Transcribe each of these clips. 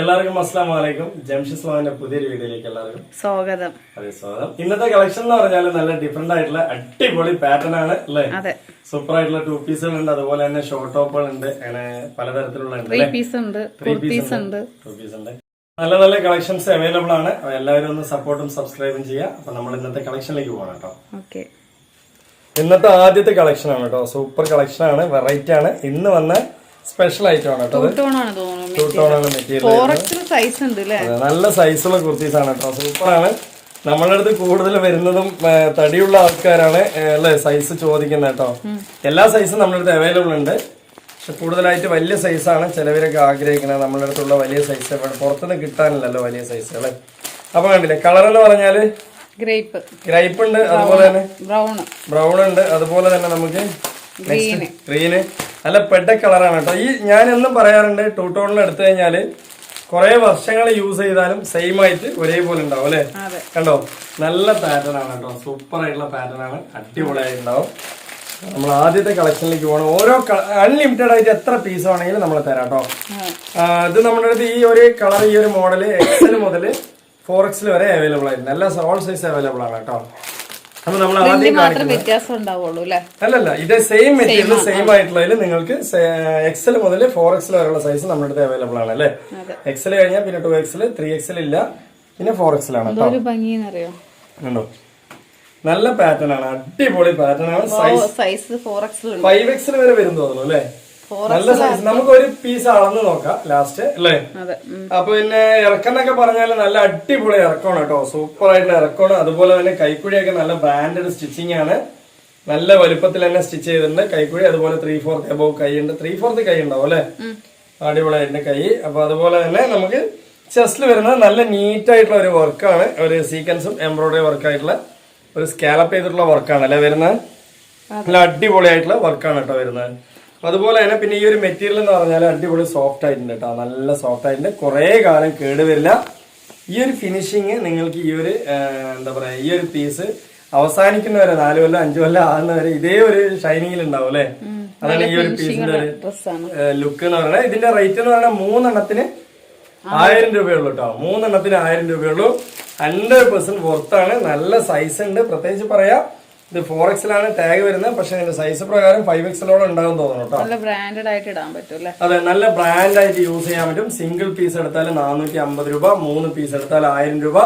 എല്ലാവർക്കും അസ്സാം വലൈക്കും ജംഷി സ്ലോവിന്റെ പുതിയൊരു വീഡിയോയിലേക്ക് എല്ലാവർക്കും സ്വാഗതം. അതെ സ്വാഗതം. ഇന്നത്തെ കളക്ഷൻ എന്ന് പറഞ്ഞാൽ നല്ല ഡിഫറെന്റ് ആയിട്ടുള്ള അടിപൊളി പാറ്റേൺ ആണ് അല്ലേ? സൂപ്പർ ആയിട്ടുള്ള ടൂ പീസുകൾ ഉണ്ട് അതുപോലെ തന്നെ ഷോർട്ട് ടോപ്പുകൾ ഉണ്ട് അങ്ങനെ പലതരത്തിലുള്ള ത്രീ പീസ് ഉണ്ട് ത്രീ പീസ് ഉണ്ട് ടൂ പീസ് ഉണ്ട്. നല്ല നല്ല കളക്ഷൻസ് അവൈലബിൾ ആണ്. എല്ലാവരും ഒന്ന് സപ്പോർട്ടും സബ്സ്ക്രൈബും ചെയ്യുക. അപ്പൊ നമ്മൾ ഇന്നത്തെ കളക്ഷനിലേക്ക് പോകണം കേട്ടോ. ഓക്കെ. ഇന്നത്തെ ആദ്യത്തെ കളക്ഷൻ ആണ് കേട്ടോ. സൂപ്പർ കളക്ഷൻ ആണ് വെറൈറ്റി ആണ്. ഇന്ന് വന്ന സ്പെഷ്യൽ ഐറ്റം ആണ് കേട്ടോ സൈസ് ഉണ്ട് നല്ല സൈസുള്ള കുർത്തീസ് ആണ് കേട്ടോ. സൂപ്പറാണ് നമ്മളുടെ അടുത്ത് കൂടുതൽ വരുന്നതും തടിയുള്ള ആൾക്കാരാണ് അല്ലേ സൈസ് ചോദിക്കുന്നത് കേട്ടോ. എല്ലാ സൈസും നമ്മുടെ അടുത്ത് അവൈലബിൾ ഉണ്ട്. പക്ഷെ കൂടുതലായിട്ട് വലിയ സൈസാണ് ചിലവരൊക്കെ ആഗ്രഹിക്കുന്നത്. നമ്മളുടെ അടുത്തുള്ള വലിയ സൈസ് പുറത്തുനിന്ന് കിട്ടാനില്ലല്ലോ വലിയ സൈസ് അല്ലേ അപ്പൊ കണ്ടില്ലേ കളർ എന്ന് പറഞ്ഞാൽ? ഗ്രേപ്പ് ഗ്രൈപ്പ് ഉണ്ട് അതുപോലെ തന്നെ? ബ്രൗൺ ബ്രൗൺ ഉണ്ട് അതുപോലെ തന്നെ നമുക്ക് ഗ്രീന് നല്ല പെട്ട കളറാണ് കേട്ടോ. ഈ ഞാൻ എന്നും പറയാറുണ്ട് ടൂ ടോണിൽ എടുത്തു കഴിഞ്ഞാൽ കുറെ വർഷങ്ങൾ യൂസ് ചെയ്താലും സെയിം ആയിട്ട് ഒരേപോലെ ഉണ്ടാവും അല്ലെ? കണ്ടോ? നല്ല പാറ്റേൺ ആണ് കേട്ടോ. സൂപ്പർ ആയിട്ടുള്ള പാറ്റേൺ ആണ്. അടിപൊളിയായി ഉണ്ടാവും നമ്മൾ ആദ്യത്തെ കളക്ഷനിലേക്ക് പോകണം. ഓരോ അൺലിമിറ്റഡ് ആയിട്ട് എത്ര പീസ് ആണെങ്കിലും നമ്മൾ തരാം കേട്ടോ. ഇത് നമ്മുടെ അടുത്ത് ഈ ഒരു കളർ ഈ ഒരു മോഡൽ എക്സൽ മുതൽ ഫോർ എക്സിൽ വരെ അവൈലബിൾ ആയിരുന്നു. എല്ലാ ഓൾ സൈസ് അവൈലബിൾ ആണ് കേട്ടോ. അപ്പൊ നമ്മൾ ആദ്യം അല്ലല്ല ഇത് സെയിം മെറ്റീരിയൽ സെയിം ആയിട്ടുള്ളതിൽ നിങ്ങൾക്ക് എക്സൽ മുതൽ ഫോർ എക്സൽ വരെയുള്ള സൈസ് നമ്മുടെ അടുത്ത് അവൈലബിൾ ആണ് അല്ലേ? എക്സൽ കഴിഞ്ഞാൽ പിന്നെ ടു എക്സൽ ത്രീ എക്സൽ ഇല്ല പിന്നെ ഫോർ എക്സൽ ആണ് ഉണ്ടോ നല്ല പാറ്റേൺ ആണ് അടിപൊളി പാറ്റേൺ ആണ്. സൈസ് ഫൈവ് എക്സൽ വരെ വരും തോന്നുന്നു അല്ലേ? നല്ല സൈസ് നമുക്ക് ഒരു പീസ് അളന്ന് നോക്കാം ലാസ്റ്റ് അല്ലേ? അപ്പൊ പിന്നെ ഇറക്കം എന്നൊക്കെ പറഞ്ഞാൽ നല്ല അടിപൊളി ഇറക്കമാണ് കേട്ടോ. സൂപ്പർ ആയിട്ടുള്ള ഇറക്കമാണ്. അതുപോലെ തന്നെ കൈക്കുഴിയൊക്കെ നല്ല ബ്രാൻഡഡ് സ്റ്റിച്ചിങ് ആണ്. നല്ല വലുപ്പത്തിൽ തന്നെ സ്റ്റിച്ച് ചെയ്തിട്ടുണ്ട്. കൈക്കുഴി അതുപോലെ ത്രീ ഫോർത്ത് എബോ കൈ ഉണ്ട്. ത്രീ ഫോർത്ത് കൈ ഉണ്ടാവും അല്ലെ? അടിപൊളിയായിട്ട് കൈ. അപ്പൊ അതുപോലെ തന്നെ നമുക്ക് ചെസ്റ്റിൽ വരുന്നത് നല്ല നീറ്റ് ആയിട്ടുള്ള ഒരു വർക്കാണ് ഒരു സീക്വൻസും എംബ്രോയിഡറി വർക്കായിട്ടുള്ള ഒരു സ്കാലപ്പ് ചെയ്തിട്ടുള്ള വർക്കാണ് അല്ലെ വരുന്നത്? നല്ല അടിപൊളിയായിട്ടുള്ള വർക്കാണ് കേട്ടോ വരുന്നത്. അതുപോലെ തന്നെ പിന്നെ ഈ ഒരു മെറ്റീരിയൽ എന്ന് പറഞ്ഞാൽ അടിപൊളി സോഫ്റ്റ് ആയിട്ടുണ്ട് കേട്ടോ. നല്ല സോഫ്റ്റ് ആയിട്ടുണ്ട്. കുറേ കാലം കേടുവരില്ല ഈ ഒരു ഫിനിഷിങ് നിങ്ങൾക്ക് ഈ ഒരു എന്താ പറയാ ഈ ഒരു പീസ് അവസാനിക്കുന്നവരെ നാല് കൊല്ലം അഞ്ചു കൊല്ലം ആകുന്നവരെ ഇതേ ഒരു ഷൈനിങ്ങിൽ ഉണ്ടാവും അല്ലേ? അതാണ് ഈ ഒരു പീസിന്റെ ഒരു ലുക്ക് എന്ന് പറയുന്നത് ഇതിന്റെ റേറ്റ് എന്ന് പറഞ്ഞാൽ മൂന്നെണ്ണത്തിന് ആയിരം. രൂപയുള്ളൂ കേട്ടോ. മൂന്നെണ്ണത്തിന് ആയിരം രൂപയുള്ളൂ. ഹൺഡ്രഡ് പെർസെന്റ് പുറത്താണ് നല്ല സൈസ് ഉണ്ട്. പ്രത്യേകിച്ച് പറയാം. ഇത് ഫോർ എക്സിലാണ് ടാഗ് വരുന്നത്. പക്ഷെ ഇതിന്റെ സൈസ് പ്രകാരം ഫൈവ് എക്സിലോടെ ഉണ്ടാകും തോന്നുന്നു കേട്ടോ. നല്ല ബ്രാൻഡഡ് ആയിട്ട് ഇടാൻ പറ്റും അതെ നല്ല ബ്രാൻഡ് ആയിട്ട് യൂസ് ചെയ്യാൻ പറ്റും. സിംഗിൾ പീസ് എടുത്താൽ നാനൂറ്റി അമ്പത് രൂപ മൂന്ന് പീസ് എടുത്താൽ ആയിരം രൂപ.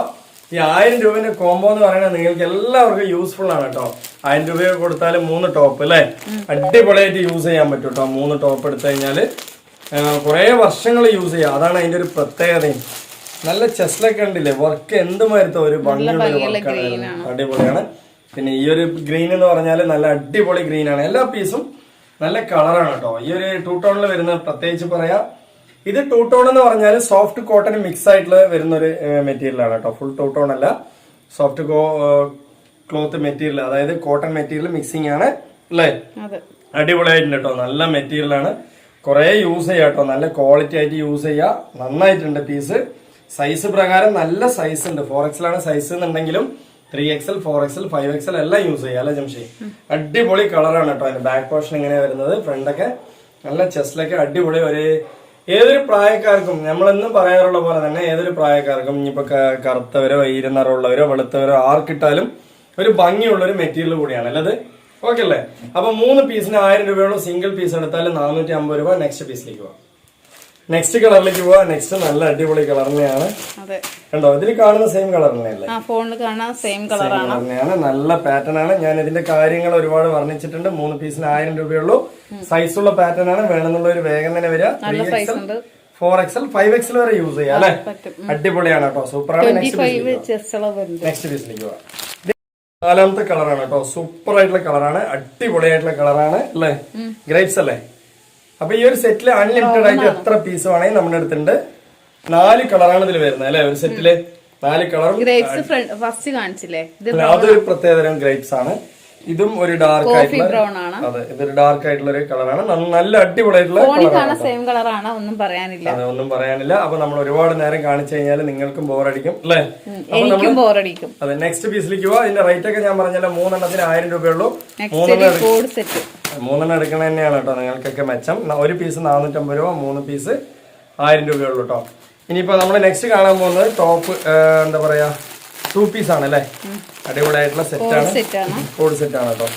ഈ ആയിരം രൂപന്റെ കോംബോ എന്ന് പറയുന്നത് നിങ്ങൾക്ക് എല്ലാവർക്കും യൂസ്ഫുൾ ആണ് കേട്ടോ. ആയിരം രൂപ കൊടുത്താൽ മൂന്ന് ടോപ്പ് അല്ലേ? അടിപൊളിയായിട്ട് യൂസ് ചെയ്യാൻ പറ്റും കേട്ടോ. മൂന്ന് ടോപ്പ് എടുത്തു കഴിഞ്ഞാൽ കുറെ വർഷങ്ങൾ യൂസ് ചെയ്യാം. അതാണ് അതിന്റെ ഒരു പ്രത്യേകതയും. നല്ല ചെസ്ലൊക്കെ ഉണ്ടല്ലേ? വർക്ക് എന്തുമായിരുന്നു ഒരു ഭംഗിയുള്ള വർക്കാണ് അടിപൊളിയാണ്. പിന്നെ ഈ ഒരു ഗ്രീൻ എന്ന് പറഞ്ഞാൽ നല്ല അടിപൊളി ഗ്രീൻ ആണ്. എല്ലാ പീസും നല്ല കളറാണ് കേട്ടോ ഈ ഒരു ടൂ ടോണിൽ വരുന്ന പ്രത്യേകിച്ച് പറയാം ഇത് ടൂ ടോൺ എന്ന് പറഞ്ഞാൽ സോഫ്റ്റ് കോട്ടൺ മിക്സ് ആയിട്ടുള്ള വരുന്ന ഒരു മെറ്റീരിയൽ ആണ് കേട്ടോ ഫുൾ ടൂ ടോൺ അല്ല സോഫ്റ്റ് ക്ലോത്ത് മെറ്റീരിയൽ അതായത് കോട്ടൺ മെറ്റീരിയൽ മിക്സിംഗ് ആണ്. അല്ലേ? അടിപൊളിയായിട്ടുണ്ട് കേട്ടോ നല്ല മെറ്റീരിയൽ ആണ്. കുറെ യൂസ് ചെയ്യാം കേട്ടോ നല്ല ക്വാളിറ്റി ആയിട്ട് യൂസ് ചെയ്യുക നന്നായിട്ടുണ്ട് പീസ് സൈസ് പ്രകാരം നല്ല സൈസ് ഉണ്ട്. ഫോർ എക്സലാണ് സൈസ് എന്നുണ്ടെങ്കിലും three XL four XL five XL എല്ലാം യൂസ് ചെയ്യാം അല്ലെ ജംഷി? അടിപൊളി കളറാണ് കേട്ടോ അതിന്റെ ബാക്ക് പോർഷൻ ഇങ്ങനെ വരുന്നത്. ഫ്രണ്ടൊക്കെ നല്ല ചെസ്റ്റിലൊക്കെ അടിപൊളി ഒരു ഏതൊരു പ്രായക്കാർക്കും നമ്മളെന്നും പറയാറുള്ള പോലെ തന്നെ ഏതൊരു പ്രായക്കാർക്കും ഇനിയിപ്പോ കറുത്തവരോ ഈരുന്നറുള്ളവരോ വെളുത്തവരോ ആർക്കിട്ടാലും ഒരു ഭംഗിയുള്ള ഒരു മെറ്റീരിയൽ കൂടിയാണ് അല്ലത് ഓക്കെ അല്ലേ? അപ്പൊ മൂന്ന് പീസിന് ആയിരം രൂപയോളം സിംഗിൾ പീസ് എടുത്താൽ നാനൂറ്റി അമ്പത് രൂപ നെക്സ്റ്റ് പീസിലേക്ക് പോവാം. നെക്സ്റ്റ് കളറിലേക്ക് പോവാ. നെക്സ്റ്റ് നല്ല അടിപൊളി കളർ തന്നെയാണ്. കണ്ടോ? ഇതിൽ കാണുന്ന സെയിം കളർ തന്നെയല്ലേ? ആ ഫോണിൽ കാണാൻ സെയിം തന്നെയാണ്. നല്ല പാറ്റേൺ ആണ്. ഞാൻ ഇതിന്റെ കാര്യങ്ങൾ ഒരുപാട് വർണിച്ചിട്ടുണ്ട്. മൂന്ന് പീസിന് ആയിരം രൂപയുള്ളൂ. സൈസ് ഉള്ള പാറ്റേൺ ആണ്. വേണമെന്നുള്ള ഒരു വേഗം തന്നെ വരിക. Three XL four XL five XL വരെ യൂസ് ചെയ്യാം അല്ലെ? അടിപൊളിയാണ് കേട്ടോ. സൂപ്പറാണ് ആണ്. നെക്സ്റ്റ് പീസിലേക്ക് പോവാം. നാലാമത്തെ കളറാണ് കേട്ടോ. സൂപ്പർ ആയിട്ടുള്ള കളറാണ് അടിപൊളിയായിട്ടുള്ള കളറാണ് അല്ലേ? ഗ്രേപ്സ് അല്ലേ? അപ്പൊ ഈ ഒരു സെറ്റിൽ അൺലിമിറ്റഡ് ആയിട്ട് എത്ര പീസ് വേണമെങ്കിൽ നമ്മുടെ അടുത്തുണ്ട്. നാല് കളറാണ് ഇതിൽ വരുന്നത് അല്ലെ? ഒരു സെറ്റിൽ നാല് കളറും ഗ്രേപ്സ് ഫസ്റ്റ് കാണിച്ചില്ലേ? അതൊരു പ്രത്യേകതരം ഗ്രേപ്സ് ആണ്. ഇതും ഒരു ഡാർക്ക് ആയിട്ടുള്ള അതെ ഇതൊരു ഡാർക്ക് ആയിട്ടുള്ള ഒരു കളറാണ് നല്ല അടിപൊളിയായിട്ടുള്ള കളറാണ് കാണാൻ സെയിം കളറാണ് ഒന്നും പറയാനില്ല. അതെ ഒന്നും പറയാനില്ല. അപ്പൊ നമ്മൾ ഒരുപാട് നേരം കാണിച്ചു കഴിഞ്ഞാൽ നിങ്ങൾക്കും ബോറടിക്കും അല്ലേ? എനിക്കും ബോറടിക്കും. അതെ നെക്സ്റ്റ് പീസിലേക്ക് പോവാ. ഇതിന്റെ റേറ്റ് ഒക്കെ ഞാൻ പറഞ്ഞല്ലോ മൂന്നെണ്ണത്തിന് ആയിരം രൂപയുള്ളൂ. സെറ്റ് മൂന്നെണ്ണം എടുക്കണ തന്നെയാണ് കേട്ടോ നിങ്ങൾക്കൊക്കെ മെച്ചം. ഒരു പീസ് നാനൂറ്റമ്പത് രൂപ മൂന്ന് പീസ് ആയിരം രൂപയുള്ളൂ കേട്ടോ. ഇനിയിപ്പോ നമ്മൾ നെക്സ്റ്റ് കാണാൻ പോകുന്നത് ടോപ്പ് എന്താ പറയാ ടു പീസ് ആണ് അല്ലേ? അടിപൊളിയായിട്ടുള്ള സെറ്റ് കോഡ് സെറ്റ് ആണ്. കേട്ടോ.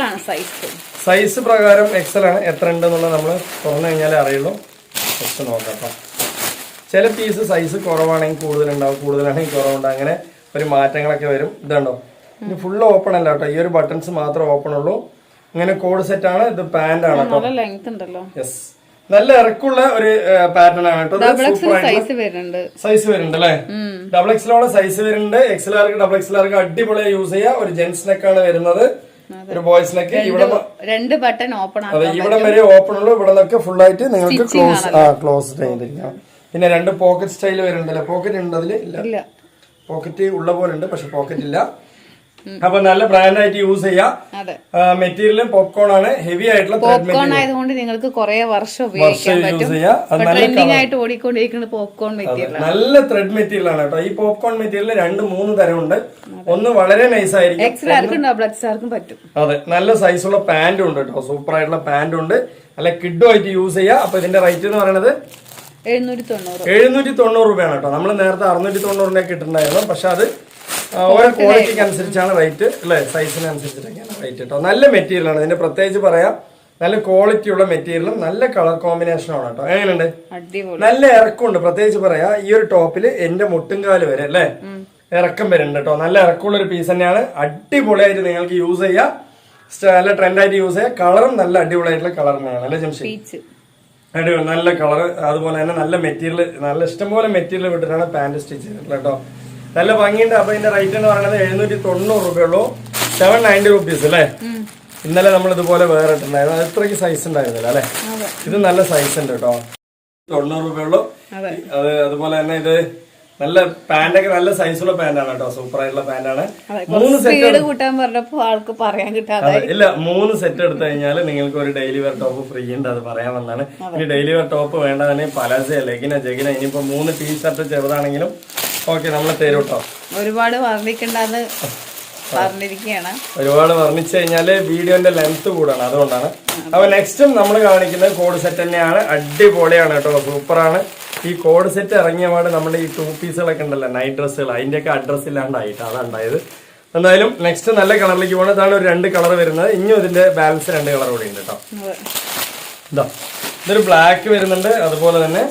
ആണ് സൈസ് സൈസ് പ്രകാരം എക്സൽ ആണ് എത്ര ഉണ്ട് എന്നുള്ളത് നമ്മൾ തുറന്നു കഴിഞ്ഞാലേ അറിയുള്ളൂ. ജസ്റ്റ് നോക്കാം കേട്ടോ. ചില പീസ് സൈസ് കുറവാണെങ്കിൽ കൂടുതലുണ്ടാവും കൂടുതലാണെങ്കിൽ കുറവുണ്ടാവും. അങ്ങനെ ഒരു മാറ്റങ്ങളൊക്കെ വരും. ഇതുണ്ടോ? ഇനി ഫുള്ള് ഓപ്പൺ അല്ല കേട്ടോ. ഈ ഒരു ബട്ടൺസ് മാത്രമേ ഓപ്പൺ ഉള്ളൂ. ഇങ്ങനെ കോഡ് സെറ്റ് ആണ്. ഇത് പാന്റ് ആണ് കേട്ടോ. ലെങ്ത് ഉണ്ടല്ലോ. യെസ് നല്ല ഇറക്കുള്ള ഒരു പാറ്റേൺ ആണ് കേട്ടോ. സൈസ് വരുന്നുണ്ട്. സൈസ് വരുന്നുണ്ട് അല്ലേ? ഡബിൾ എക്സിലോടെ സൈസ് വരുന്നുണ്ട്. എക്സിലാർക്ക് ഡബിൾ എക്സിലാർക്ക് അടിപൊളിയായി യൂസ് ചെയ്യാം. ഒരു ജെന്റ്സ് നെക്കാണ് വരുന്നത്. ഒരു ബോയ്സ് നെക്ക് ഇവിടെ രണ്ട് ബട്ടൺ ഓപ്പൺ അതെ ഇവിടെ വരെ ഓപ്പൺ ഉള്ളൂ. ഇവിടെ നിന്നൊക്കെ ഫുൾ ആയിട്ട് നിങ്ങൾക്ക് ക്ലോസ് ആ ക്ലോസ് ചെയ്തിരിക്കാം പിന്നെ രണ്ട് പോക്കറ്റ് സ്റ്റൈൽ വരുന്നുണ്ടല്ലേ? പോക്കറ്റ് ഉണ്ട് അതിൽ ഇല്ല. പോക്കറ്റ് ഉള്ള പോലെ ഉണ്ട് പക്ഷെ പോക്കറ്റ് ഇല്ല. അപ്പൊ നല്ല ബ്രാൻഡ് ആയിട്ട് യൂസ് ചെയ്യാം. മെറ്റീരിയലും പോപ്കോൺ ആണ് ഹെവി ആയിട്ടുള്ള പോപ്കോൺ ആയതുകൊണ്ട് നിങ്ങൾക്ക് കുറെ വർഷം ഉപയോഗിക്കാൻ പറ്റും. ആയിട്ട് ഓടിക്കൊണ്ടിരിക്കുന്ന പോപ്കോൺ മെറ്റീരിയൽ നല്ല ത്രെഡ് മെറ്റീരിയൽ ആണ് കേട്ടോ. ഈ പോപ്കോൺ മെറ്റീരിയൽ രണ്ട് മൂന്ന് തരം ഉണ്ട് ഒന്ന് വളരെ നൈസ് ആയിരിക്കും. ആർക്കും ഡബിൾ എക്സൽ ആർക്കും പറ്റും. അതെ നല്ല സൈസുള്ള പാന്റും ഉണ്ട് കേട്ടോ. സൂപ്പർ ആയിട്ടുള്ള പാന്റും ഉണ്ട്. നല്ല കിഡും ആയിട്ട് യൂസ് ചെയ്യാം. അപ്പൊ ഇതിന്റെ റേറ്റ് എന്ന് പറയുന്നത് എഴുന്നൂറ്റി തൊണ്ണൂറ്. എഴുന്നൂറ്റി തൊണ്ണൂറ് രൂപയാണ് കേട്ടോ. നമ്മൾ നേരത്തെ അറുന്നൂറ്റി തൊണ്ണൂറിനൊക്കെ കിട്ടുന്നുണ്ടായിരുന്നു പക്ഷെ അത് ഓരോ ക്വാളിറ്റിക്ക് അനുസരിച്ചാണ് റേറ്റ് അല്ലേ? സൈസിന് അനുസരിച്ചിട്ടൊക്കെയാണ് റേറ്റ് കേട്ടോ. നല്ല മെറ്റീരിയലാണ് ഇതിന്റെ പ്രത്യേകിച്ച് പറയാം നല്ല ക്വാളിറ്റി ഉള്ള മെറ്റീരിയലും നല്ല കളർ കോമ്പിനേഷനും ആണ് കേട്ടോ. എങ്ങനെയുണ്ട്? നല്ല ഇറക്കമുണ്ട്. പ്രത്യേകിച്ച് പറയാ ഈ ഒരു ടോപ്പിൽ എന്റെ മുട്ടുംകാൽ വരെ അല്ലേ? ഇറക്കം വരുന്നുണ്ട് കേട്ടോ. നല്ല ഇറക്കമുള്ള ഒരു പീസ് തന്നെയാണ്. അടിപൊളിയായിട്ട് നിങ്ങൾക്ക് യൂസ് ചെയ്യാം. നല്ല ട്രെൻഡായിട്ട് യൂസ് ചെയ്യാം. കളറും നല്ല അടിപൊളിയായിട്ടുള്ള കളർ തന്നെയാണ് അല്ലേ ജംഷി അടിപൊളി. നല്ല കളർ അതുപോലെ തന്നെ നല്ല മെറ്റീരിയൽ നല്ല ഇഷ്ടംപോലെ മെറ്റീരിയൽ വിട്ടിട്ടാണ് പാന്റ് സ്റ്റിച്ച് ചെയ്തിട്ടുള്ളത് കേട്ടോ. നല്ല ഭംഗിയുണ്ട്. അപ്പൊ ഇതിന്റെ റേറ്റ് എന്ന് പറയുന്നത് എഴുന്നൂറ്റി തൊണ്ണൂറ് രൂപയുള്ളൂ. സെവൻ നയന്റി റുപ്പീസ് അല്ലേ? ഇന്നലെ നമ്മൾ ഇതുപോലെ വേറെ ഇട്ടുണ്ടായിരുന്നു അത് ഇത്രയ്ക്ക് സൈസ് ഉണ്ടായിരുന്നില്ല അല്ലേ? ഇത് നല്ല സൈസ് ഉണ്ട് കേട്ടോ. തൊണ്ണൂറ് രൂപയുള്ളൂ. അതെ. അത് അതുപോലെ തന്നെ ഇത് നല്ല പാന്റൊക്കെ നല്ല സൈസുള്ള പാന്റാണ് കേട്ടോ. സൂപ്പർ ആയിട്ടുള്ള പാന്റാണ് മൂന്ന് സെറ്റ് കൂട്ടാൻ പറഞ്ഞപ്പോ ആൾക്ക് പറയാൻ കിട്ടാതെ ഇല്ല മൂന്ന് സെറ്റ് എടുത്തു കഴിഞ്ഞാൽ നിങ്ങൾക്ക് ഒരു ഡെയിലി വെയർ ടോപ്പ് ഫ്രീ ഉണ്ട്. അത് പറയാൻ വന്നാണ് ഇനി ഡെയിലി വെയർ ടോപ്പ് വേണ്ടതന്നെ പലാസ ലെഗിന ജഗിന ഇനിയിപ്പോ മൂന്ന് ടീ ഷർട്ട് ചെറുതാണെങ്കിലും ഓക്കെ നമ്മൾ തരും കേട്ടോ ഒരുപാട് വർണിക്കണ്ടെന്ന് പറഞ്ഞിരിക്കുകയാണ് ഒരുപാട് വർണിച്ചു കഴിഞ്ഞാൽ വീഡിയോന്റെ ലെങ്ത് കൂടാണ് അതുകൊണ്ടാണ്. അപ്പൊ നെക്സ്റ്റും നമ്മൾ കാണിക്കുന്നത് കോഡ് സെറ്റ് തന്നെയാണ്. അടിപൊളിയാണ് കേട്ടോ സൂപ്പറാണ് ഈ കോഡ് സെറ്റ് ഇറങ്ങിയ പാട് നമ്മുടെ ഈ ടൂ പീസുകളൊക്കെ ഉണ്ടല്ലോ നൈറ്റ് ഡ്രസ്സുകൾ അതിന്റെയൊക്കെ അഡ്രസ് ഇല്ലാണ്ടായിട്ട് അതുണ്ടായത് എന്തായാലും നെക്സ്റ്റ് നല്ല കളറിലേക്ക് പോകണം ഇതാണ് ഒരു രണ്ട് കളർ വരുന്നത്. ഇനിയും ഇതിന്റെ ബാലൻസ് രണ്ട് കളർ കൂടി ഉണ്ട് കേട്ടോ. ഇതാ ഇതൊരു ബ്ലാക്ക് വരുന്നുണ്ട് അതുപോലെ തന്നെ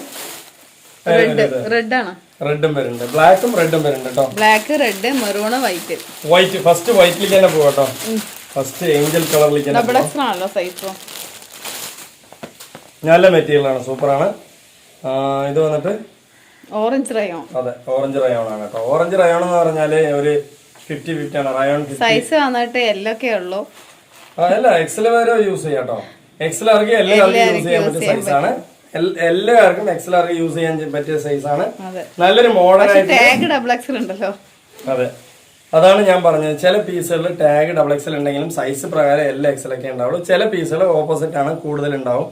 റെഡ് ആണ്. റെഡും വരുന്നുണ്ട്. ബ്ലാക്കും റെഡും വരുന്നുണ്ട് കേട്ടോ. Black red maroon white white first വൈറ്റിലേക്ക് തന്നെ പോവാം കേട്ടോ. ഫസ്റ്റ് ഏഞ്ചൽ കളറിലേക്ക് ഡബിൾ എക്സ് ആണല്ലോ സൈസ് നല്ല മെറ്റീരിയൽ ആണ്. സൂപ്പറാണ് ഇത് വന്നിട്ട് ഓറഞ്ച് റയോൺ അതെ ഓറഞ്ച് റയോൺ ആണ് കേട്ടോ. ഓറഞ്ച് റയോൺ എന്ന് പറഞ്ഞാൽ ഒരു ഫിഫ്റ്റി ഫിഫ്റ്റി ആണ്. റയോൺ സൈസ് വന്നിട്ട് എല്ലൊക്കെ ഉള്ളൂ. അല്ല എക്സൽ വരെ യൂസ് ചെയ്യാം കേട്ടോ. എക്സൽ ഇറങ്ങി എല്ലാം യൂസ് ചെയ്യാൻ പറ്റിയ സൈസ് ആണ്. എല്ലാവർക്കും എക്സൽ ആർക്ക് യൂസ് ചെയ്യാൻ പറ്റിയ സൈസാണ് നല്ലൊരു മോഡേൺ ആയിട്ട് ടാഗ് ഡബിൾ എക്സൽ ഉണ്ടല്ലോ. അതെ. അതാണ് ഞാൻ പറഞ്ഞത്. ചില പീസുകളിൽ ടാഗ് ഡബിൾ എക്സൽ ഉണ്ടെങ്കിലും സൈസ് പ്രകാരം എല്ലാ എക്സൽ ഒക്കെ ഉണ്ടാവുള്ളൂ. ചില പീസുകൾ ഓപ്പോസിറ്റ് ആണ് കൂടുതൽ ഉണ്ടാവും.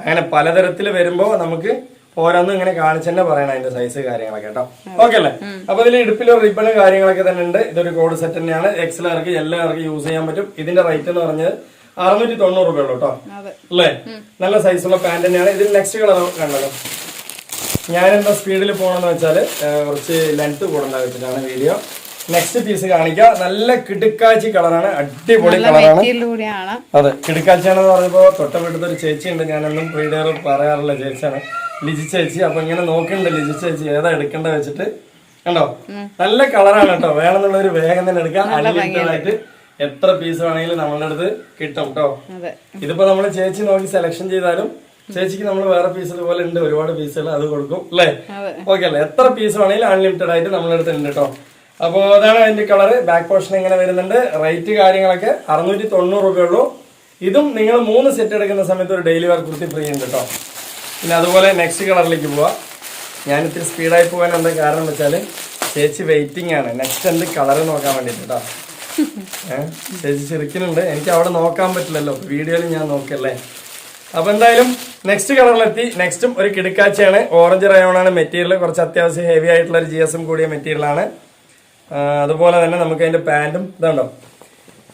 അങ്ങനെ പലതരത്തിൽ വരുമ്പോ നമുക്ക് ഓരോന്നും ഇങ്ങനെ കാണിച്ചെന്നെ പറയണം അതിന്റെ സൈസ് കാര്യങ്ങളൊക്കെ കേട്ടോ. ഓക്കെ അല്ലേ? അപ്പൊ ഇതിൽ ഇടുപ്പിലോ റിബണ് കാര്യങ്ങളൊക്കെ തന്നെ ഉണ്ട്. ഇതൊരു കോഡ് സെറ്റ് തന്നെയാണ്. എക്സലാർക്ക് എല്ലാവർക്കും യൂസ് ചെയ്യാൻ പറ്റും. ഇതിന്റെ റേറ്റ് എന്ന് പറഞ്ഞത് അറുന്നൂറ്റി തൊണ്ണൂറ് രൂപ ഉള്ളൂ കേട്ടോ അല്ലേ നല്ല സൈസുള്ള പാന്റ് തന്നെയാണ്. ഇതിൽ നെക്സ്റ്റ് കളർ കണ്ടല്ലോ ഞാൻ എന്താ സ്പീഡിൽ പോകണമെന്ന് വെച്ചാൽ കുറച്ച് ലെങ്ത് കൂടുന്നതാണ് വെച്ചിട്ടാണ് വീഡിയോ നെക്സ്റ്റ് പീസ് കാണിക്കുക നല്ല കിടുക്കാച്ചി കളറാണ് അടിപൊളി കളറാണ് അതെ കിടുക്കാച്ചിയാണെന്ന് പറയുമ്പോൾ തൊട്ടപ്പെടുത്ത ഒരു ചേച്ചി ഉണ്ട്. ഞാനെന്നും പ്രീഡിയർ പറയാറുള്ള ചേച്ചിയാണ്. ലിജി ചേച്ചി അപ്പൊ ഇങ്ങനെ നോക്കുന്നുണ്ട് ലിജി ചേച്ചി ഏതാ എടുക്കേണ്ട വെച്ചിട്ട്. കണ്ടോ? നല്ല കളറാണ് കേട്ടോ. വേണമെന്നുള്ള ഒരു വേഗം തന്നെ എടുക്കാം. അൺലിമിറ്റഡ് ആയിട്ട്. എത്ര പീസ് വേണമെങ്കിലും നമ്മളുടെ അടുത്ത് കിട്ടും കേട്ടോ ഇതിപ്പോ നമ്മൾ ചേച്ചി നോക്കി സെലക്ഷൻ ചെയ്താലും ചേച്ചിക്ക് നമ്മൾ വേറെ പീസ് ഇതുപോലെ ഉണ്ട് ഒരുപാട് പീസുകൾ അത് കൊടുക്കും അല്ലേ ഓക്കെ അല്ലേ? എത്ര പീസ് വേണമെങ്കിലും അൺലിമിറ്റഡ് ആയിട്ട് നമ്മളെ അടുത്ത് ഉണ്ട് കേട്ടോ അപ്പോൾ അതാണ് അതിന്റെ കളർ ബാക്ക് പോർഷൻ ഇങ്ങനെ വരുന്നുണ്ട്. റേറ്റ് കാര്യങ്ങളൊക്കെ അറുന്നൂറ്റി തൊണ്ണൂറ് ഉള്ളൂ. ഇതും നിങ്ങൾ മൂന്ന് സെറ്റ് എടുക്കുന്ന സമയത്ത് ഒരു ഡെയിലി വർക്ക് കുർത്തി ഫ്രീ ഉണ്ട് കേട്ടോ പിന്നെ അതുപോലെ നെക്സ്റ്റ് കളറിലേക്ക് പോവാം. ഞാൻ ഇത്തിരി സ്പീഡായി പോകാൻ എന്താ കാരണം വെച്ചാൽ ചേച്ചി വെയിറ്റിംഗ് ആണ്. നെക്സ്റ്റ് എന്ത് കളർ നോക്കാൻ വേണ്ടിയിട്ട് കേട്ടോ ചേച്ചി ചെറുക്കിനുണ്ട്. എനിക്ക് അവിടെ നോക്കാൻ പറ്റില്ലല്ലോ. വീഡിയോയിൽ ഞാൻ നോക്കല്ലേ? അപ്പൊ എന്തായാലും നെക്സ്റ്റ് കളറിലെത്തി. നെക്സ്റ്റും ഒരു കിടക്കാച്ചയാണ്. ഓറഞ്ച് റയോൺ ആണ് മെറ്റീരിയൽ കുറച്ച് അത്യാവശ്യം ഹെവി ആയിട്ടുള്ള ഒരു ജി എസ് എം കൂടിയ മെറ്റീരിയലാണ് അതുപോലെ തന്നെ നമുക്ക് അതിന്റെ പാന്റും ഇതുണ്ടോ?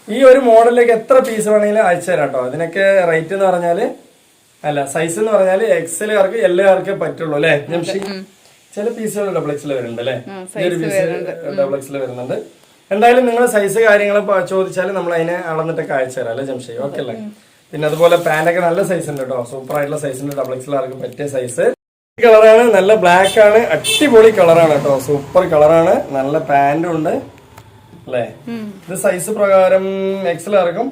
ഈ ഒരു മോഡലിലേക്ക് എത്ര പീസ് വേണമെങ്കിലും അയച്ചു തരാം കേട്ടോ അതിനൊക്കെ റേറ്റ് എന്ന് പറഞ്ഞാൽ അല്ല സൈസ് എന്ന് പറഞ്ഞാൽ എക്സലുകാർക്ക് എല്ലാവർക്കേ പറ്റുള്ളൂ അല്ലെ? ജംഷി? ചില പീസുകൾ ഡബിൾ എക്സിൽ വരുന്നുണ്ട് അല്ലെ? ഈ ഒരു പീസ് ഡബിൾ എക്സിൽ വരുന്നുണ്ട്. എന്തായാലും നിങ്ങൾ സൈസ് കാര്യങ്ങൾ ചോദിച്ചാൽ നമ്മൾ അതിനെ അളന്നിട്ട് അയച്ചു തരാം അല്ലെ ജംഷേ ഓക്കെ അല്ലേ? പിന്നെ അതുപോലെ പാന്റൊക്കെ നല്ല സൈസ് ഉണ്ട് കേട്ടോ സൂപ്പർ ആയിട്ടുള്ള സൈസ് ഉണ്ട്. ഡബിൾ എക്സ് ആർക്ക് പറ്റിയ സൈസ് കളറാണ് നല്ല ബ്ലാക്ക് ആണ്. അടിപൊളി കളറാണ് കേട്ടോ സൂപ്പർ കളറാണ് നല്ല പാന്റും ഉണ്ട്. അല്ലേ? ഇത് സൈസ് പ്രകാരം എക്സിലാർക്കും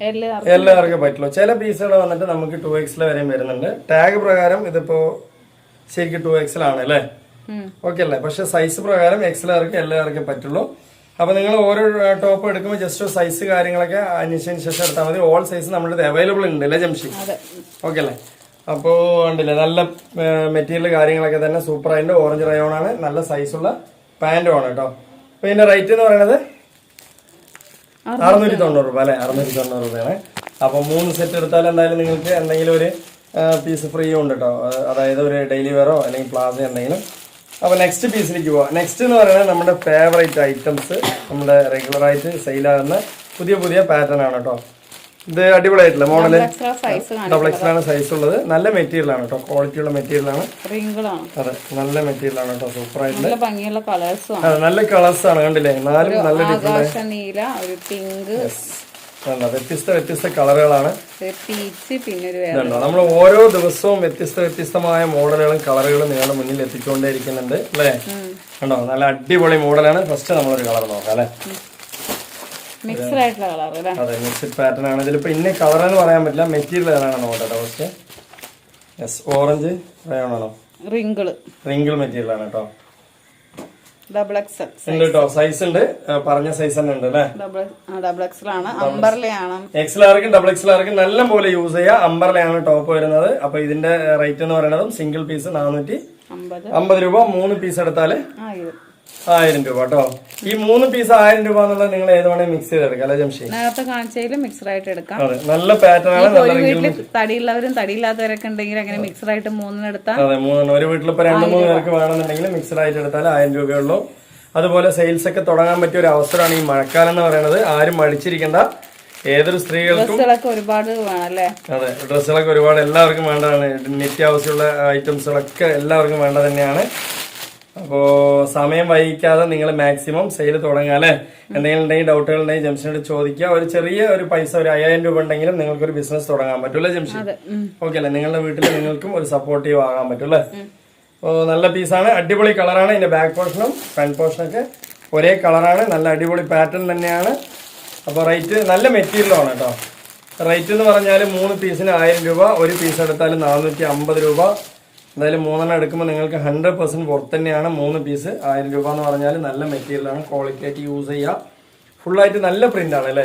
എല്ലാം എല്ലാവർക്കും പറ്റുള്ളൂ. ചില പീസുകൾ വന്നിട്ട് നമുക്ക് ടു എക്സിൽ വരെയും വരുന്നുണ്ട്. ടാഗ് പ്രകാരം ഇതിപ്പോ ശരിക്കും ടു എക്സിൽ ആണ് അല്ലേ. ഓക്കെ അല്ലേ? പക്ഷെ സൈസ് പ്രകാരം എക്സിലാർക്ക് എല്ലാവർക്കും പറ്റുള്ളൂ. അപ്പൊ നിങ്ങൾ ഓരോ ടോപ്പ് എടുക്കുമ്പോൾ ജസ്റ്റ് സൈസ് കാര്യങ്ങളൊക്കെ അന്വേഷിച്ചതിന് ശേഷം എടുത്താൽ മതി. ഓൾ സൈസ് നമ്മുടെ അവൈലബിൾ ഉണ്ട് അല്ലേ ജംഷി? ഓക്കെ അല്ലേ? അപ്പോൾ ഉണ്ടല്ലേ നല്ല മെറ്റീരിയൽ കാര്യങ്ങളൊക്കെ തന്നെ സൂപ്പർ ആയിട്ട് ഓറഞ്ച് റയോൺ ആണ്. നല്ല സൈസുള്ള പാന്റും ആണ് കേട്ടോ അപ്പോൾ ഇതിന്റെ റേറ്റ് എന്ന് പറയുന്നത്? അറുന്നൂറ്റി തൊണ്ണൂറ് രൂപ അല്ലേ? അറുന്നൂറ്റി തൊണ്ണൂറ് രൂപയാണ്. അപ്പോൾ മൂന്ന് സെറ്റ് എടുത്താൽ എന്തായാലും നിങ്ങൾക്ക് എന്തെങ്കിലും ഒരു പീസ് ഫ്രീ ഉണ്ട് കേട്ടോ അതായത് ഒരു ഡെയിലി വെയറോ അല്ലെങ്കിൽ പ്ലാസോ എന്തെങ്കിലും അപ്പൊ നെക്സ്റ്റ് പീസിലേക്ക് പോവാം. നെക്സ്റ്റ് എന്ന് പറയുന്നത് നമ്മുടെ ഫേവറേറ്റ് ഐറ്റംസ് നമ്മുടെ റെഗുലർ ആയിട്ട് സെയിലാകുന്ന പുതിയ പുതിയ പാറ്റേൺ ആണ് കേട്ടോ. ഇത് അടിപൊളിയായിട്ടില്ല മോഡൽ ഡബിൾ എക്സ് ആണ് സൈസ് ഉള്ളത്. നല്ല മെറ്റീരിയൽ ആണ് കേട്ടോ. ക്വാളിറ്റി ഉള്ള മെറ്റീരിയൽ ആണ്. അതെ നല്ല മെറ്റീരിയൽ ആണ് കേട്ടോ. സൂപ്പർ ആയിട്ട് നല്ല ഭംഗിയുള്ള കളേഴ്സും ആണ്. അതെ നല്ല കളേഴ്സ് ആണ്. കണ്ടില്ലേ? നാലും നല്ല ആകാശ നീല ഒരു പിങ്ക് കണ്ടോ? വ്യത്യസ്ത വ്യത്യസ്ത കളറുകളാണ്. പിന്നെ നമ്മൾ ഓരോ ദിവസവും വ്യത്യസ്ത വ്യത്യസ്തമായ മോഡലുകളും കളറുകളും നിങ്ങളുടെ മുന്നിൽ എത്തിച്ചുകൊണ്ടേയിരിക്കുന്നുണ്ട് അല്ലേ? കണ്ടോ? നല്ല അടിപൊളി മോഡലാണ്. ഫസ്റ്റ് നമ്മളൊരു കളർ നോക്കാം അല്ലേ? അതെ മിക്സഡ് പാറ്റേൺ ആണ്. ഇതിലിപ്പോ ഇന്ന കളർ എന്ന് പറയാൻ പറ്റില്ല. മെറ്റീരിയൽ ഏതാണ് നോക്കട്ടെ ഫസ്റ്റ് യെസ് ഓറഞ്ച് റയോണാണോ റിങ്കിൾ റിങ്കിൾ മെറ്റീരിയൽ ആണ് കേട്ടോ. ഡബിൾ എക്സൽ ഉണ്ട് കേട്ടോ സൈസ് ഉണ്ട്. പറഞ്ഞ സൈസ് തന്നെ ഉണ്ട് അല്ലേ? ഡബിൾ എക്സൽ ആണ് അമ്പർലയാണ് എക്സൽ ആർക്കും ഡബിൾ എക്സൽ ആർക്കും നല്ല പോലെ യൂസ് ചെയ്യാം. അമ്പർലയാണ് ടോപ്പ് വരുന്നത്. അപ്പൊ ഇതിന്റെ റേറ്റ് എന്ന് പറയുന്നതും സിംഗിൾ പീസ് നാനൂറ്റി അമ്പത്. രൂപ മൂന്ന് പീസ് എടുത്താൽ ആ ഇത് ആയിരം രൂപ കേട്ടോ. ഈ മൂന്ന് പീസ് ആയിരം രൂപ എന്നുള്ളത് നിങ്ങൾ ഏത് വേണമെങ്കിൽ മിക്സ് ചെയ്തെടുക്കാം അല്ലെ ജംഷി നേരത്തെ കാണിച്ചതിൽ മിക്സർ ആയിട്ട് എടുക്കാം. നല്ല പാറ്റേൺ ആണ് രീതിയിൽ ഒരു വീട്ടിൽ തടിയുള്ളവരും തടിയില്ലാത്തവരൊക്കെ ഉണ്ടെങ്കിൽ അങ്ങനെ മിക്സർ ആയിട്ട് മൂന്നിനെടുത്താൽ അതെ മൂന്നെണ്ണം. ഒരു വീട്ടിൽ ഇപ്പൊ രണ്ട് മൂന്ന് പേർക്ക് വേണമെന്നുണ്ടെങ്കിൽ മിക്സർ ആയിട്ട് എടുത്താൽ ആയിരം രൂപയുള്ളൂ അതുപോലെ സെയിൽസ് ഒക്കെ തുടങ്ങാൻ പറ്റിയ ഒരു അവസരമാണ് ഈ മഴക്കാലം എന്ന് പറയുന്നത്. ആരും മടിച്ചിരിക്കേണ്ട. ഏതൊരു സ്ത്രീകൾക്കും ഡ്രസ്സുകളൊക്കെ ഒരുപാട് വേണം അതെ ഡ്രസ്സുകളൊക്കെ ഒരുപാട് എല്ലാവർക്കും വേണ്ടതാണ്. നിത്യാവശ്യമുള്ള ഐറ്റംസുകളൊക്കെ എല്ലാവർക്കും വേണ്ട തന്നെയാണ്. അപ്പോ സമയം വൈകിക്കാതെ നിങ്ങൾ മാക്സിമം സെയിൽ തുടങ്ങാൻ അല്ലെ? എന്തെങ്കിലും ഉണ്ടെങ്കിൽ ഡൗട്ടുകൾ ഉണ്ടെങ്കിൽ ജംഷനോട് ചോദിക്കുക. ഒരു ചെറിയ ഒരു പൈസ ഒരു അയ്യായിരം രൂപ ഉണ്ടെങ്കിലും നിങ്ങൾക്ക് ഒരു ബിസിനസ് തുടങ്ങാൻ പറ്റൂല്ലേ ജംഷൻ ഓക്കെ അല്ലേ? നിങ്ങളുടെ വീട്ടിൽ നിങ്ങൾക്കും ഒരു സപ്പോർട്ടീവ് ആകാൻ പറ്റും അപ്പോ അപ്പോൾ നല്ല പീസാണ് അടിപൊളി കളറാണ് ഇതിന്റെ ബാക്ക് പോർഷനും ഫ്രണ്ട് പോർഷനൊക്കെ ഒരേ കളറാണ് നല്ല അടിപൊളി പാറ്റേൺ തന്നെയാണ്. അപ്പോൾ റേറ്റ് നല്ല മെറ്റീരിയലാണ് കേട്ടോ റേറ്റ് എന്ന് പറഞ്ഞാൽ മൂന്ന് പീസിന് ആയിരം രൂപ ഒരു പീസ് എടുത്താൽ നാനൂറ്റി അമ്പത് രൂപ. എന്തായാലും മൂന്നെണ്ണം എടുക്കുമ്പോൾ നിങ്ങൾക്ക് ഹൺഡ്രഡ് പെർസെന്റ് പുറത്ത് തന്നെയാണ് മൂന്ന് പീസ് ആയിരം രൂപ എന്ന് പറഞ്ഞാൽ നല്ല മെറ്റീരിയലാണ് ക്വാളിറ്റി ആയിട്ട് യൂസ് ചെയ്യുക ഫുള്ളായിട്ട് നല്ല പ്രിന്റ് ആണ് അല്ലേ?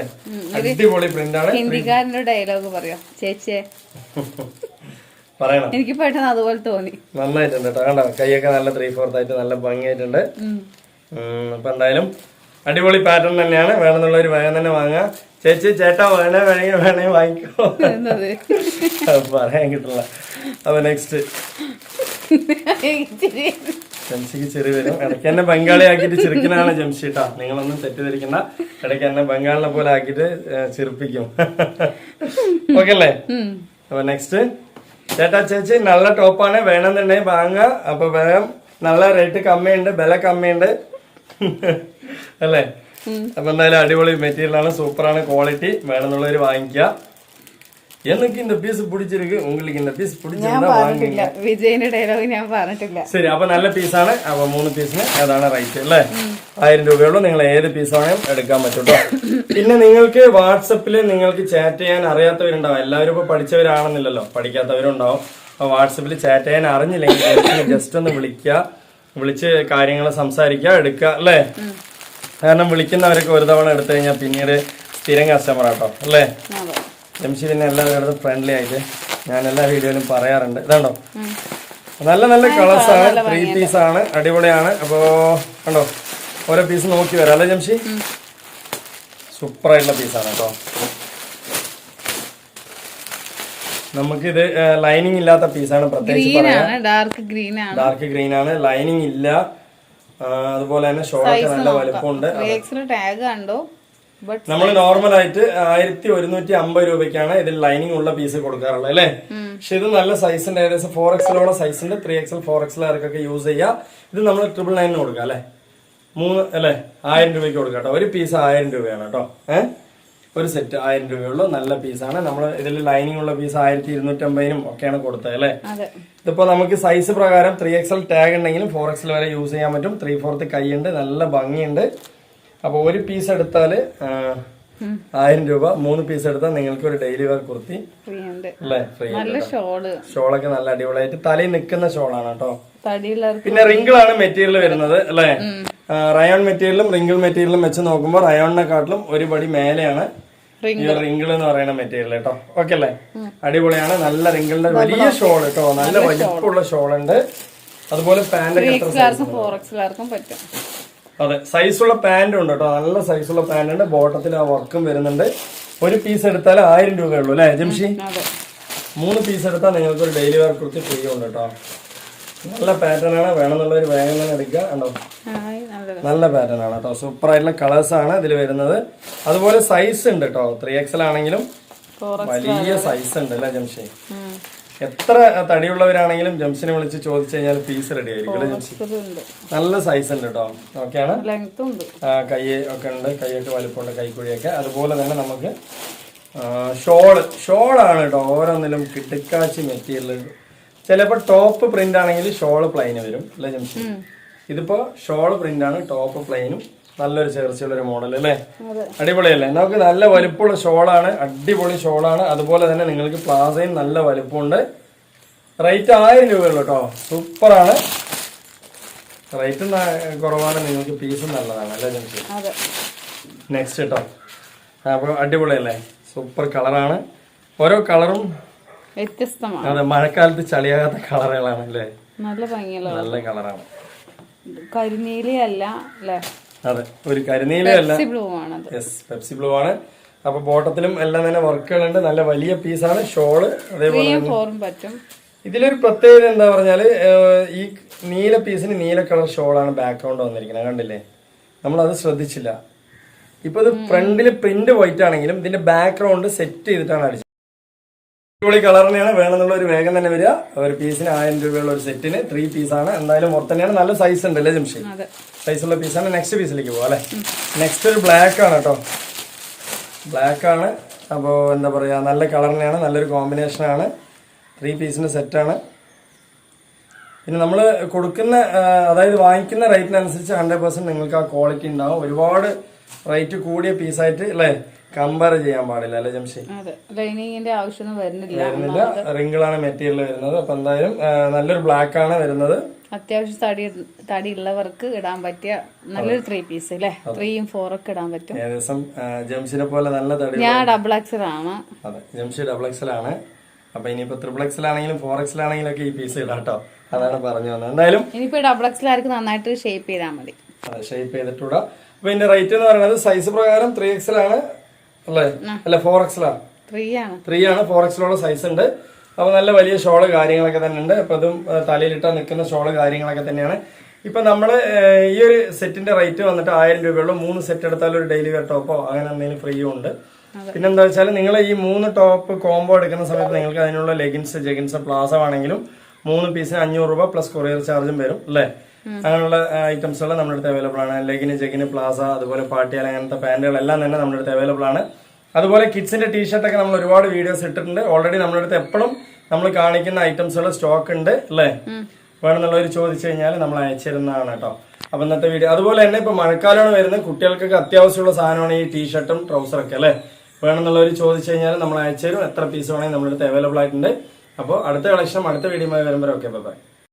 അടിപൊളി പ്രിന്റ് ആണ്. ഡയലോഗ് പറയോ. ചേച്ചിയെ പറയണം. എനിക്ക് പെട്ടെന്ന് അതുപോലെ തോന്നി. നന്നായിട്ടുണ്ട് കേട്ടോ കണ്ടോ? കൈയൊക്കെ നല്ല ത്രീ ഫോർത്ത് ആയിട്ട് നല്ല ഭംഗിയായിട്ടുണ്ട്. അപ്പൊ എന്തായാലും അടിപൊളി പാറ്റേൺ തന്നെയാണ്. വേണമെന്നുള്ളവർ വേഗം തന്നെ വാങ്ങുക. ചേച്ചി ചേട്ടാ വേണേ വേണേ വേണേ വാങ്ങിക്കോ. പറയാൻ കിട്ടില്ല അപ്പൊ നെക്സ്റ്റ് ജംഷിക്ക് ചെറിയ വരും. ഇടയ്ക്ക് എന്നെ ബംഗാളിയാക്കിയിട്ട് ചിരിക്കുന്നതാണ് ജംഷിട്ടാ നിങ്ങളൊന്നും തെറ്റിദ്ധരിക്കണ്ട. ഇടയ്ക്ക് എന്നെ ബംഗാളിനെ പോലെ ആക്കിയിട്ട് ചെറുപ്പിക്കും ചിരിപ്പിക്കും. ഓക്കെ അല്ലേ. അപ്പൊ നെക്സ്റ്റ് ചേട്ടാ ചേച്ചി നല്ല ടോപ്പാണ്. വേണമെന്നുണ്ടെങ്കിൽ വാങ്ങുക. അപ്പൊ വേഗം നല്ല റേറ്റ് കമ്മിയുണ്ട് വില കമ്മിയുണ്ട്. അല്ലേ അപ്പൊ എന്തായാലും അടിപൊളി മെറ്റീരിയൽ ആണ് സൂപ്പറാണ് ക്വാളിറ്റി വേണമെന്നുള്ളവർ വാങ്ങിക്കുക எனக்கு இந்த பீஸ் பிடிச்சிருக்கு உங்களுக்கு இந்த பீஸ் ഞാൻ பிடிச்சிருந்தா പറഞ്ഞിട്ടില്ല വിജയന്റെ ഡയലോഗ് ഞാൻ പറഞ്ഞിട്ടില്ല ശരി അപ്പൊ നല്ല പീസാണ് അപ്പൊ മൂന്ന് പീസിന് ഏതാണ് റേറ്റ് അല്ലേ ആയിരം രൂപയുള്ളൂ നിങ്ങൾ ഏത് പീസ് വേണം എടുക്കാൻ പറ്റും ട്ടോ. പിന്നെ നിങ്ങൾക്ക് വാട്സപ്പിൽ നിങ്ങൾക്ക് ചാറ്റ് ചെയ്യാൻ അറിയാത്തവരുണ്ടാവും എല്ലാവരും ഇപ്പൊ പഠിച്ചവരാണെന്നില്ലല്ലോ പഠിക്കാത്തവരുണ്ടാവും അപ്പൊ വാട്സപ്പിൽ ചാറ്റ് ചെയ്യാൻ അറിഞ്ഞില്ലെങ്കിൽ ജസ്റ്റ് ഒന്ന് വിളിക്കുക വിളിച്ച് കാര്യങ്ങൾ സംസാരിക്കുക എടുക്കുക അല്ലേ കാരണം വിളിക്കുന്നവരൊക്കെ ഒരു തവണ എടുത്തു കഴിഞ്ഞാൽ പിന്നീട് സ്ഥിരം കസ്റ്റമർ ആട്ടോ അല്ലേ? ജംഷി ജംഷീദിനെ എല്ലാവരും ഫ്രണ്ട്ലി ആയിട്ട് ഞാൻ എല്ലാ വീഡിയോയിലും പറയാറുണ്ട്. ഇതാണ്ടോ? നല്ല നല്ല കളേഴ്സ് ആണ്. ത്രീ പീസ് ആണ്. അടിപൊളിയാണ്. അപ്പോ കണ്ടോ? ഓരോ പീസ് നോക്കി വരാം. അല്ലേ ജംഷി? സൂപ്പർ ആയിട്ടുള്ള പീസാണ് കേട്ടോ നമുക്കിത് ലൈനിങ് ഇല്ലാത്ത പീസാണ് പ്രത്യേകിച്ച് ഡാർക്ക് ഗ്രീൻ ആണ്. ലൈനിങ് ഇല്ല. അതുപോലെ തന്നെ ഷോളൊക്കെ നല്ല വലുപ്പമുണ്ട്. ഉണ്ട് ടാഗ് കണ്ടോ. നമ്മൾ നോർമൽ ആയിട്ട് ആയിരത്തി ഒരുന്നൂറ്റി അമ്പത് രൂപയ്ക്കാണ് ഇതിൽ ലൈനിങ് ഉള്ള പീസ് കൊടുക്കാറുള്ളത് അല്ലേ? പക്ഷെ ഇത് നല്ല സൈസിന്റെ ഏകദേശം ഫോർ എക്സലോളം സൈസിന്റെ ത്രീ എക്സൽ ഫോർ എക്സൽ ആർക്കൊക്കെ യൂസ് ചെയ്യാം. ഇത് നമ്മൾ ട്രിപ്പിൾ നയനിന് കൊടുക്കാം അല്ലേ? മൂന്ന് അല്ലേ? ആയിരം രൂപയ്ക്ക് കൊടുക്കാം കേട്ടോ. ഒരു പീസ് ആയിരം രൂപയാണ് കേട്ടോ. ഏഹ് ഒരു സെറ്റ് ആയിരം രൂപയുള്ളൂ. നല്ല പീസാണ് നമ്മൾ ഇതിൽ ലൈനിങ് ഉള്ള പീസ് ആയിരത്തി ഇരുന്നൂറ്റമ്പതിനും ഒക്കെയാണ് കൊടുത്തത് അല്ലേ? ഇതിപ്പോ നമുക്ക് സൈസ് പ്രകാരം ത്രീ എക്സൽ ടാഗ് ഉണ്ടെങ്കിലും ഫോർ എക്സൽ വരെ യൂസ് ചെയ്യാൻ പറ്റും. ത്രീ ഫോർത്ത് കൈയുണ്ട് നല്ല ഭംഗിയുണ്ട്. അപ്പൊ ഒരു പീസ് എടുത്താൽ ആയിരം രൂപ. മൂന്ന് പീസ് എടുത്താൽ നിങ്ങൾക്ക് ഒരു ഡെയിലി വെയർ കുർത്തി അല്ലേ? ഫ്രീ ഷോളൊക്കെ നല്ല അടിപൊളിയായിട്ട് തലയിൽ നിൽക്കുന്ന ഷോളാണ് കേട്ടോ പിന്നെ റിങ്കിൾ ആണ് മെറ്റീരിയൽ വരുന്നത് അല്ലേ? റയോൺ മെറ്റീരിയലും റിങ്കിൾ മെറ്റീരിയലും വെച്ച് നോക്കുമ്പോൾ റയോണിനെക്കാട്ടിലും കാട്ടിലും ഒരുപടി മേലെയാണ്. റിങ്കിൾ എന്ന് പറയുന്ന മെറ്റീരിയൽ കേട്ടോ ഓക്കെ അല്ലേ? അടിപൊളിയാണ്. നല്ല റിങ്കിളിന്റെ വലിയ ഷോൾ കേട്ടോ നല്ല വലിപ്പമുള്ള ഷോൾ ഉണ്ട്. അതുപോലെ പാന്റ് അതെ. സൈസുള്ള പാന്റ് ഉണ്ട് കേട്ടോ നല്ല സൈസുള്ള പാന്റ് ഉണ്ട്. ബോട്ടത്തിൽ ആ വർക്കും വരുന്നുണ്ട്. ഒരു പീസ് എടുത്താൽ ആയിരം രൂപയുള്ളൂ അല്ലേ ജംഷി? മൂന്ന് പീസ് എടുത്താൽ നിങ്ങൾക്ക് ഒരു ഡെയിലി വെയർ കുർത്തി ഫ്രീ ഉണ്ട് കേട്ടോ നല്ല പാറ്റേൺ ആണ്. വേണമെന്നുള്ളവർ വേഗം തന്നെ എടുക്കുക. നല്ലത് നല്ല പാറ്റേൺ ആണ് കേട്ടോ. സൂപ്പർ ആയിട്ടുള്ള കളേഴ്സ് ആണ് ഇതിൽ വരുന്നത്. അതുപോലെ സൈസ് ഉണ്ട് കേട്ടോ. ത്രീ എക്സൽ ആണെങ്കിലും വലിയ സൈസ് ഉണ്ട് അല്ലേ ജംഷി എത്ര തടിയുള്ളവരാണെങ്കിലും ജംഷിനെ വിളിച്ച് ചോദിച്ചു കഴിഞ്ഞാൽ പീസ് റെഡി ആയിരിക്കും നല്ല സൈസ് ഉണ്ട് കേട്ടോ. ഓക്കെയാണ് കൈ ഒക്കെ ഉണ്ട്. കൈയൊക്കെ വലുപ്പമുണ്ട് കൈക്കുഴിയൊക്കെ. അതുപോലെ തന്നെ നമുക്ക് ഷോൾ. ഷോളാണ് കേട്ടോ ഓരോന്നിലും കിട്ടിക്കാച്ചി മെറ്റീരിയൽ. ചിലപ്പോൾ ടോപ്പ് പ്രിന്റ് ആണെങ്കിൽ ഷോൾ പ്ലെയിന് വരും അല്ലേ ജംഷി ഇതിപ്പോ ഷോൾ പ്രിന്റ് ആണ് ടോപ്പ് പ്ലെയിനും നല്ലൊരു ചേർച്ചയുള്ള ഒരു മോഡൽ അല്ലേ? അടിപൊളിയല്ലേ? നമുക്ക് നല്ല വലുപ്പമുള്ള ഷോളാണ് അടിപൊളി ഷോളാണ്. അതുപോലെ തന്നെ നിങ്ങൾക്ക് പ്ലാസയും നല്ല വലുപ്പമുണ്ട്. റേറ്റ് ആയിരം രൂപയുള്ളൂ കേട്ടോ. സൂപ്പറാണ് റേറ്റ് കുറവാണ്. നിങ്ങൾക്ക് പീസും നല്ലതാണ് അല്ലേ അതെ. നെക്സ്റ്റ് കേട്ടോ അപ്പോൾ അടിപൊളിയല്ലേ? സൂപ്പർ കളറാണ് ഓരോ കളറും വ്യത്യസ്തമാണ്. അതെ മഴക്കാലത്ത് ചളിയാകാത്ത കളറുകളാണ് അല്ലേ? നല്ല ഭംഗിയുള്ള നല്ല കളറാണ് അതെ ഒരു കരിനീലയല്ല പെപ്സി ബ്ലൂ ആണ്. അപ്പൊ ബോട്ടത്തിലും എല്ലാം തന്നെ വർക്കുകളുണ്ട്. നല്ല വലിയ പീസാണ് ഷോൾ അതേപോലെ ഇതിലൊരു പ്രത്യേകത എന്താ പറഞ്ഞാൽ ഈ നീല പീസിന് നീല കളർ ഷോളാണ് ബാക്ക്ഗ്രൗണ്ട് വന്നിരിക്കുന്നത്. കണ്ടില്ലേ? നമ്മൾ അത് ശ്രദ്ധിച്ചില്ല. ഇപ്പൊ ഇത് ഫ്രണ്ടിൽ പ്രിന്റ് വൈറ്റ് ആണെങ്കിലും ഇതിന്റെ ബാക്ക്ഗ്രൗണ്ട് സെറ്റ് ചെയ്തിട്ടാണ് അടിച്ചത്. അടിപൊളി കളർ തന്നെയാണ് വേണമെന്നുള്ള ഒരു വേഗം തന്നെ വരിക. ഒരു പീസിന് ആയിരം രൂപയുള്ള ഒരു സെറ്റിന് ത്രീ പീസാണ് എന്തായാലും മൊത്തം തന്നെയാണ്. നല്ല സൈസ് ഉണ്ട് അല്ലേ ജംഷി സൈസുള്ള പീസാണ് നെക്സ്റ്റ് പീസിലേക്ക് പോകാം അല്ലേ? നെക്സ്റ്റ് ഒരു ബ്ലാക്ക് ആണ് കേട്ടോ. ബ്ലാക്ക് ആണ്. അപ്പോൾ എന്താ പറയുക നല്ല കളർ തന്നെയാണ് നല്ലൊരു കോമ്പിനേഷൻ ആണ്. ത്രീ പീസിന്റെ സെറ്റാണ് പിന്നെ നമ്മൾ കൊടുക്കുന്ന അതായത് വാങ്ങിക്കുന്ന റേറ്റിനനുസരിച്ച് ഹൺഡ്രഡ് പെർസെന്റ് നിങ്ങൾക്ക് ആ ക്വാളിറ്റി ഉണ്ടാവും. ഒരുപാട് റേറ്റ് കൂടിയ പീസായിട്ട് അല്ലേ? കമ്പയർ ചെയ്യാൻ പാടില്ല അല്ലെ ജംഷി? അതെ. ലൈനിങ്ങിന്റെ ആവശ്യമൊന്നും വരുന്നില്ല. വരുന്നില്ല. റിങ്കിളാണ് മെറ്റീരിയൽ വരുന്നത്. അപ്പൊ എന്തായാലും നല്ലൊരു ബ്ലാക്ക് ആണ് വരുന്നത്. അത്യാവശ്യം തടി തടി ഉള്ളവർക്ക് ഇടാൻ പറ്റിയ നല്ലൊരു ത്രീ പീസ് അല്ലേ? ത്രീയും ഫോർ ഒക്കെ ഇടാൻ പറ്റും. ഏകദേശം ജംഷിനെ പോലെ നല്ല തടി ഞാൻ ഡബിൾ എക്സൽ ആണ്. അതെ ജംഷി ഡബിൾ എക്സൽ ആണ്. അപ്പൊ ഇനിയിപ്പോ ത്രിബിൾ എക്സൽ ആണെങ്കിലും ഫോർ എക്സൽ ആണെങ്കിലും ഒക്കെ ഈ പീസ് ഇടാം കേട്ടോ അതാണ് പറഞ്ഞു വന്നത്. എന്തായാലും ഇനിയിപ്പോ ഡബിൾ എക്സലാർക്ക് നന്നായിട്ട് ഷേപ്പ് ചെയ്താൽ മതി. ഷേപ്പ് ചെയ്തിട്ടൂടാ. അപ്പൊ ഇതിന്റെ റേറ്റ് എന്ന് പറയുന്നത് സൈസ് പ്രകാരം ത്രീ എക്സൽ ആണ്. അല്ലേ? അല്ല ഫോർ എക്സലാണ് ത്രീ ആണ് ഫോർ എക്സിലുള്ള സൈസ് ഉണ്ട്. അപ്പൊ നല്ല വലിയ ഷോൾ കാര്യങ്ങളൊക്കെ തന്നെ ഉണ്ട്. അപ്പൊ അതും തലയിലിട്ടാ നിൽക്കുന്ന ഷോൾ കാര്യങ്ങളൊക്കെ തന്നെയാണ്. ഇപ്പൊ നമ്മൾ ഈ ഒരു സെറ്റിന്റെ റേറ്റ് വന്നിട്ട് ആയിരം രൂപയുള്ളൂ മൂന്ന് സെറ്റ് എടുത്താൽ ഒരു ഡെയിലി വെയർ ടോപ്പോ അങ്ങനെ എന്തെങ്കിലും ഫ്രീയും ഉണ്ട്. പിന്നെന്താ വെച്ചാൽ നിങ്ങൾ ഈ മൂന്ന് ടോപ്പ് കോംബോ എടുക്കുന്ന സമയത്ത് നിങ്ങൾക്ക് അതിനുള്ള ലെഗിൻസ് ജെഗിൻസ് പ്ലാസോ ആണെങ്കിലും മൂന്ന് പീസിന് അഞ്ഞൂറ് രൂപ പ്ലസ് കൊറിയർ ചാർജും വരും അല്ലേ? അങ്ങനെയുള്ള ഐറ്റംസുകൾ നമ്മുടെ അടുത്ത് അവൈലബിൾ ആണ്. ലെഗിന് ജെഗിന് പ്ലാസ അതുപോലെ പാട്ടിയാൽ അങ്ങനത്തെ പാന്റുകളെല്ലാം തന്നെ നമ്മുടെ അടുത്ത് അവൈലബിൾ ആണ്. അതുപോലെ കിഡ്സിന്റെ ടീഷർട്ട് ഒക്കെ നമ്മൾ ഒരുപാട് വീഡിയോസ് ഇട്ടിട്ടുണ്ട്. ഓൾറെഡി നമ്മുടെ അടുത്ത് എപ്പോഴും നമ്മൾ കാണിക്കുന്ന ഐറ്റംസുകൾ സ്റ്റോക്ക് ഉണ്ട് അല്ലേ? വേണമെന്നുള്ളവർ ചോദിച്ചു കഴിഞ്ഞാൽ നമ്മൾ അയച്ചിരുന്നതാണ് കേട്ടോ. അപ്പൊ ഇന്നത്തെ വീഡിയോ അതുപോലെ തന്നെ ഇപ്പൊ മഴക്കാലമാണ് വരുന്നത്. കുട്ടികൾക്കൊക്കെ അത്യാവശ്യമുള്ള സാധനമാണ് ഈ ടീഷർട്ടും ട്രൗസറൊക്കെ അല്ലേ? വേണമെന്നുള്ളവർ ചോദിച്ചു കഴിഞ്ഞാൽ നമ്മൾ അയച്ചു തരും. എത്ര പീസ് വേണമെങ്കിൽ നമ്മുടെ അടുത്ത് അവൈലബിൾ ആയിട്ടുണ്ട്. അപ്പോൾ അടുത്ത കളക്ഷൻ അടുത്ത വീഡിയോ വരുമ്പോൾ ഓക്കെ ബൈ